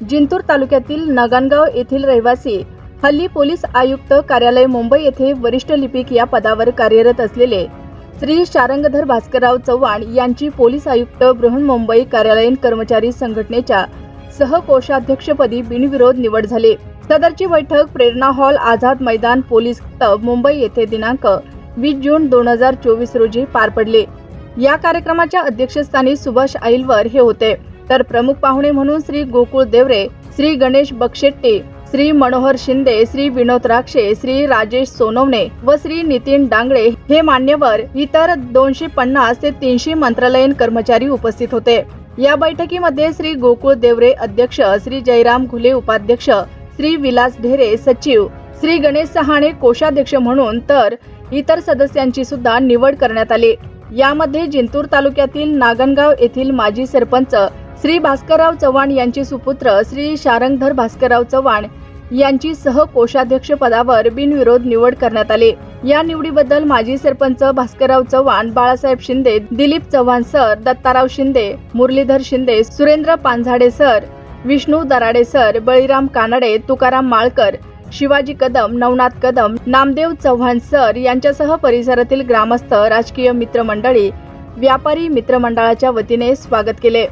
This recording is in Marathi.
जिंतूर तालुक्यातील नगानगाव येथील रहिवासी हल्ली पोलीस आयुक्त कार्यालय मुंबई येथे वरिष्ठ लिपिक या पदावर कार्यरत असलेले श्री शारंगधर भास्करराव चव्हाण यांची पोलीस आयुक्त बृहन्मुंबई कार्यालयीन कर्मचारी संघटनेच्या सहकोषाध्यक्षपदी बिनविरोध निवड झाली. सदरची बैठक प्रेरणा hall Azad Maidan police club Mumbai येथे दिनांक वीस जून दोन हजार चोवीस रोजी पार पडले. या कार्यक्रमाच्या अध्यक्षस्थानी सुभाष आईलवर हे होते. तर प्रमुख पाहुणे म्हणून श्री गोकुळ देवरे श्री गणेश बक्षेट्टे श्री मनोहर शिंदे श्री विनोद राक्षे श्री राजेश सोनवणे व श्री नितीन डांगळे हे मान्यवर इतर दोनशे पन्नास ते तीनशे मंत्रालयीन कर्मचारी उपस्थित होते. या बैठकीमध्ये श्री गोकुळ देवरे अध्यक्ष श्री जयराम घुले उपाध्यक्ष श्री विलास ढेरे सचिव श्री गणेश सहाणे कोषाध्यक्ष म्हणून तर इतर सदस्यांची सुद्धा निवड करण्यात आली. यामध्ये जिंतूर तालुक्यातील नागनगाव येथील माजी सरपंच श्री भास्करराव चव्हाण यांचे सुपुत्र श्री शारंगधर भास्करराव चव्हाण यांची सहकोषाध्यक्ष पदावर बिनविरोध निवड करण्यात आली. या निवडीबद्दल माजी sarpanch Bhaskarrao Chavan Balasaheb Shinde Dilip Chavan sir Dattarao Shinde Murlidhar Shinde Surendra Panzade sir Vishnu Darade sir Baliram Kanade Tukaram Malkar Shivaji Kadam Navnath Kadam Namdev Chavan sir यांच्यासह परिसरातील ग्रामस्थ राजकीय मित्रमंडळी व्यापारी मित्रमंडळाच्या वतीने स्वागत केले.